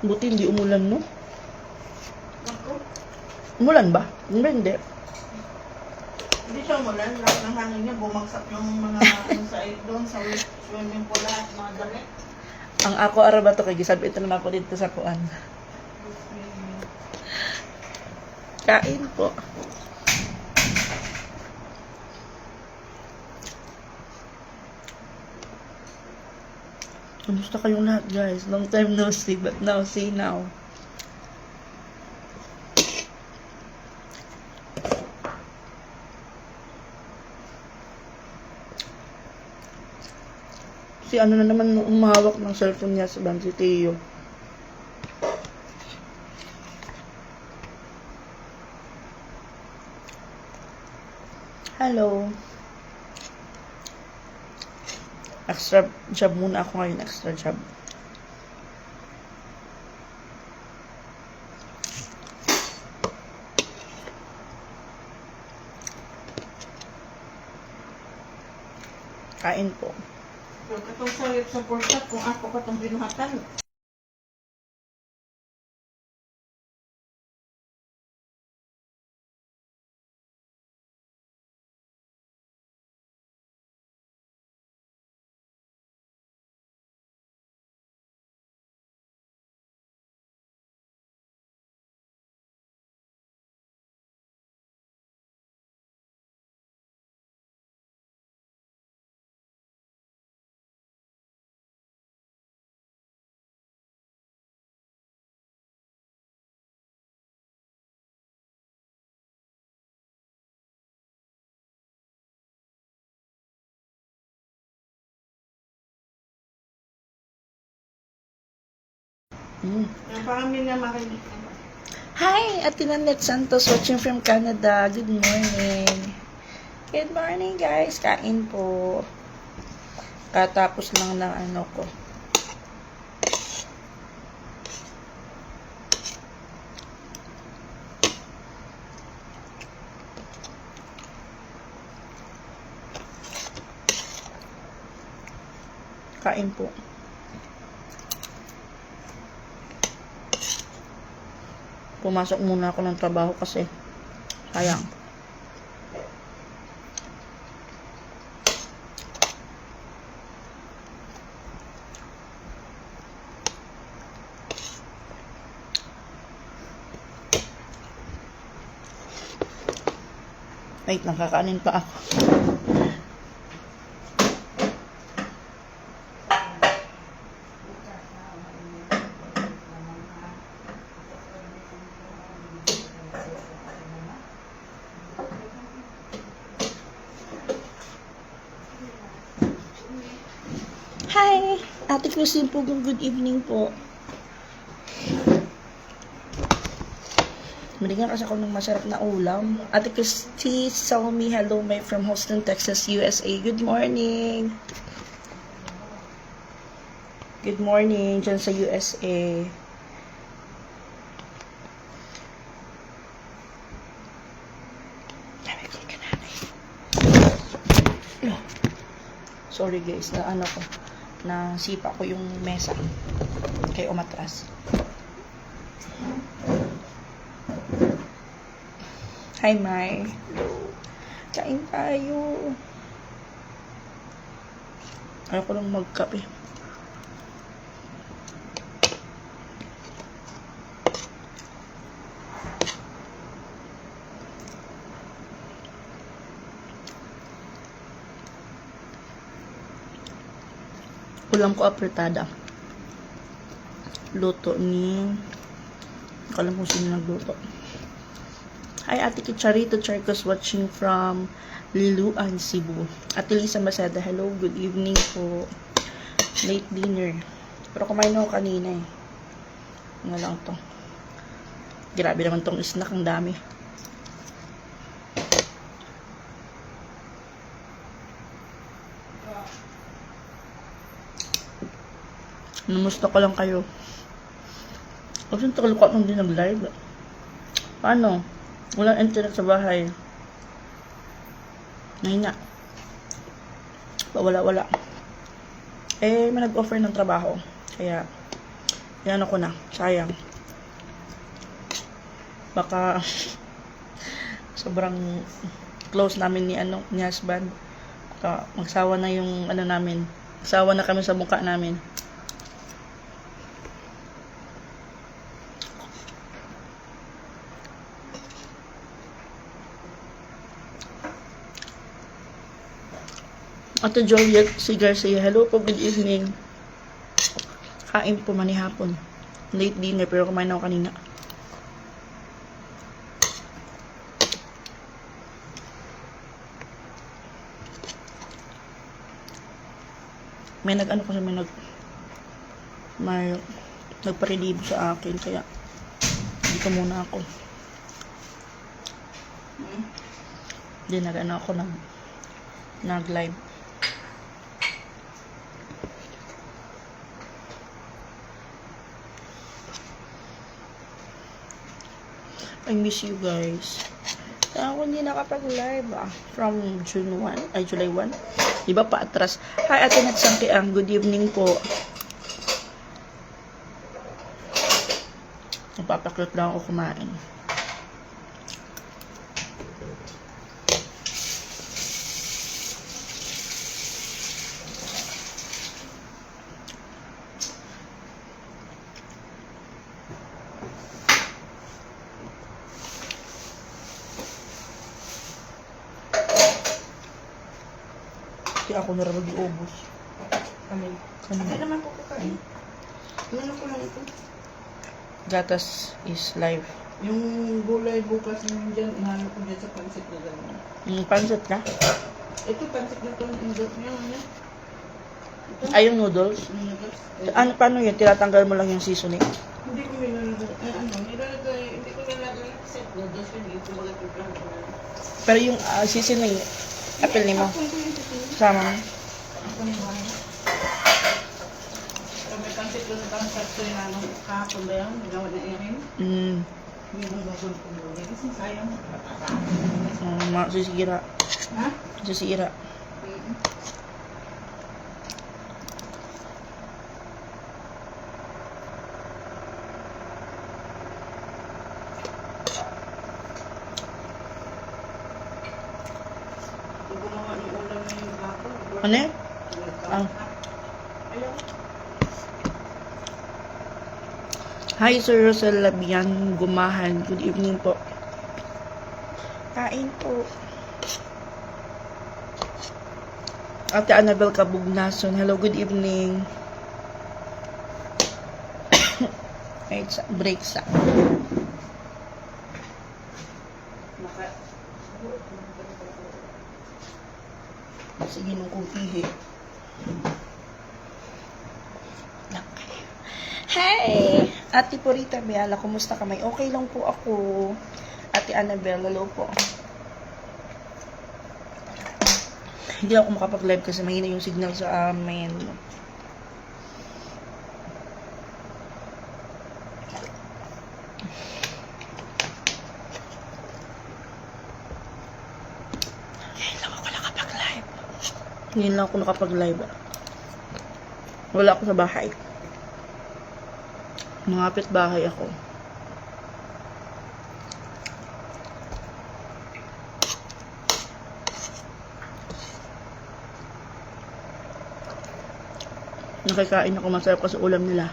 Buti hindi umulan, no? Ako, Umulan ba? Hindi, hindi. hindi siya umulan. Lahat ng hangin niya, bumagsak yung mga ano sa doon sa swimming pool lahat, mga damit. Ang ako araba to kay gisab ito naman ako dito sa kuan. Kain po. Kamusta kayong lahat guys? Long time no see, but now see now. Si ano na naman umahawak ng cellphone niya sa band si Teo. Hello. Extra job muna ako ngayon. Extra job. Kain po. Katong sa porsak, kung ako ka itong binuhatan, Mm. Hi, Ate Nanette Santos watching from Canada. Good morning. Good morning, guys. Kain po. Katapos lang ng ano ko. Kain po. Pumasok muna ako ng trabaho kasi sayang. Wait, nakakanin pa ako. Ate Christine po, good evening po. Binigyan kasi ako ng masarap na ulam. Ate Christy saw me, hello, may from Houston, Texas, USA. Good morning! Good morning, dyan sa USA. Sorry guys, na ano ko, na sipa ko yung mesa. Kaya umatras. Hi, Mai. Kain tayo. Ayaw ko lang magkape. Ulam ko apretada. Luto ni... Kalam ko sino nagluto. Hi, Ate Kicharito Charcos watching from Liluan, Cebu. Ate Lisa Maseda, hello, good evening po. Late dinner. Pero kumain ako kanina eh. Ano lang to. Grabe naman tong snack, ang dami. Numusta ko lang kayo. Kasi tagal ko nung di nag-live. Paano? Walang internet sa bahay. Mahina. Wala-wala. Eh, may nag-offer ng trabaho. Kaya, yan ako na. Sayang. Baka, sobrang close namin ni ano ni husband. Baka magsawa na yung ano namin. Magsawa na kami sa mukha namin. Ate Juliet si Garcia, hello po, good evening. Kain po manihapon. Late dinner, pero kumain ako kanina. May nag-ano kasi may nag may nagpa-relieve sa akin, kaya dito muna ako. Hmm? Hindi nag-ano ako nag nag-live. I miss you guys. Kaya ako hindi nakapag-live ah. From June 1, ay July 1. Di ba pa atras? Hi Ate Natsangkiang, good evening po. Napapaklot lang ako kumain. Ako na rin mag-iubos. Kami. Ano? Hindi naman po ko kain. Ano ko lang ito? Gatas is live. Yung gulay bukas naman dyan, inalo ko dyan sa pansit na gano'n. Yung na? Ito, pansit na ito, indot niya, ano? Ito, Ay, yung noodles. yung noodles. Ano, paano yun? Tinatanggal mo lang yung seasoning? Hindi ko nilalagay, eh, ano, nilalagay, hindi ko nilalagay set noodles, hindi ko na. Pero yung ah, seasoning, apple ni mo. Yung seasoning. Sama mo. Pero may pansit doon ang sakto yung ano, kahapon ba yan, ginawa na Erin. Mm. Hindi mo gagawin ko muli. Kasi sayang. Um, masisira. Ha? Masisira. Mm. Kung gumawa ng ulam na yung bako, Ano yun? Ah. Ayaw. Hi, Sir Rosel Labian Gumahan. Good evening po. Kain po. Ate Annabel Kabugnason. Hello, good evening. Wait, sa break sa. Nung kupihi. Hey! Ate Purita Biala, kumusta ka? May okay lang po ako. Ate Annabel, hello po. Hindi ako makapag-live kasi mahina yung signal sa amin. Ngayon Ngayon lang ako nakapag-live. Wala ako sa bahay. Mangapit bahay ako. Nakikain ako masarap kasi ulam nila.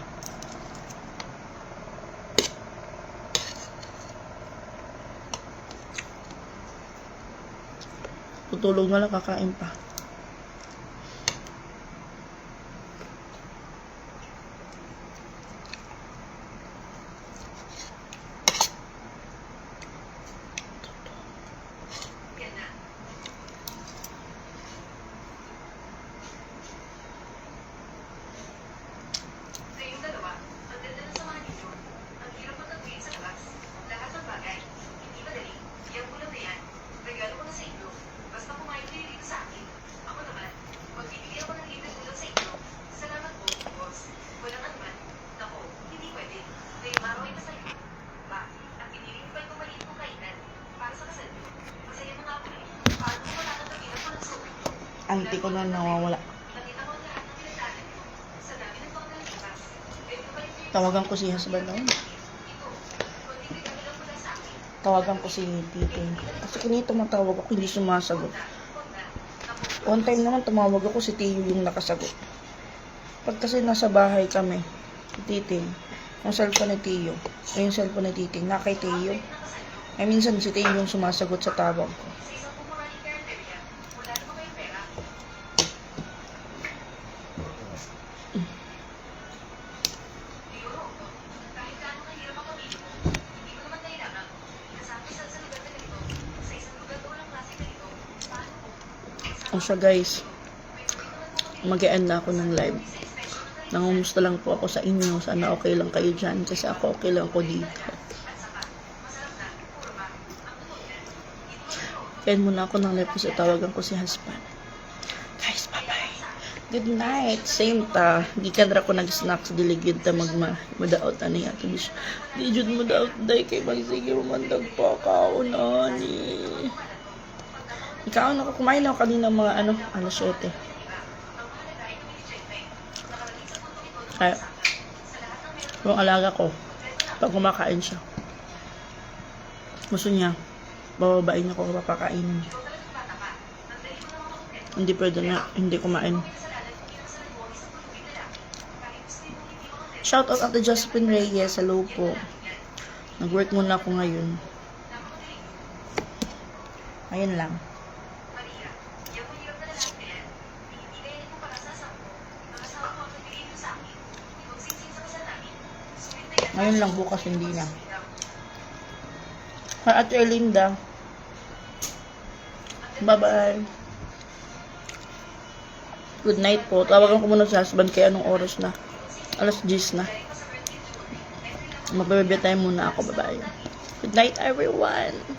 Tutulog na lang kakain pa. Kayong dalawa, ang ganda ng samahan ninyo. Ang hirap matagpuin sa labas. Lahat ng bagay, hindi madali. Yung ulam na yan, regalo ko na sa inyo. Basta kumain kayo dito sa akin. auntie ko na nawawala. Nakita ko ang lahat ng pinagdaanan niyo. Sa dami ng mga nalabas. Pwede ko ba rin Tawagan ko si husband akin. Tawagan ko si tito. Kasi kung tumatawag ako, hindi sumasagot. Na. One time naman tumawag ako si Tiyo yung nakasagot. Pag kasi nasa bahay kami, si Titing, yung cellphone ni Tiyo, ay yung cellphone ni Titing, na kay Tiyo. Ay minsan si Tiyo yung sumasagot sa tawag ko. Sa isang pumurahing karinderya, wala naman kayong pera. Siguro, kahit gaano kahirap ang pamilya mo, hindi mo naman kailangan. Kasama sa sa lugar na ganito, sa isang lugar na walang klase ganito, paano mo? O siya guys, mag-end na ako ng live. Nangumusta lang po ako sa inyo. Sana okay lang kayo dyan. Kasi ako okay lang ako dito. Kaya muna ako ng live kasi tawagan ko si husband. Guys, bye-bye. Good night. Same ta. Di ka ko nag-snacks. Diligid ta magma. Madaot na niya. Di jud mo daot day kay magsige rumandag pa ka. Unani. Ikaw ako kumain ako kanina mga ano, alas 7. Ay, yung alaga ko, pag kumakain siya, gusto niya, bababain niya ko papakainin. Hindi pwede na, hindi kumain. Shout out Ate Josephine Reyes, hello po. Nag-work muna ako ngayon. Ayun lang. Maria, yung mahirap na lalaki na yan, hindi kaya mo para sa asawa mo. Ang asawa mo ang nagbigay mo sa akin. Magsinsing sa kasal namin. Sulit na yan. Ngayon lang, bukas hindi na. Hi, Ate Erlinda. Bye-bye. Good night po. Tawagan ko muna si husband kaya anong oras na. Alas 10 na. Magbibigay tayo muna ako. Bye-bye. Good night, everyone.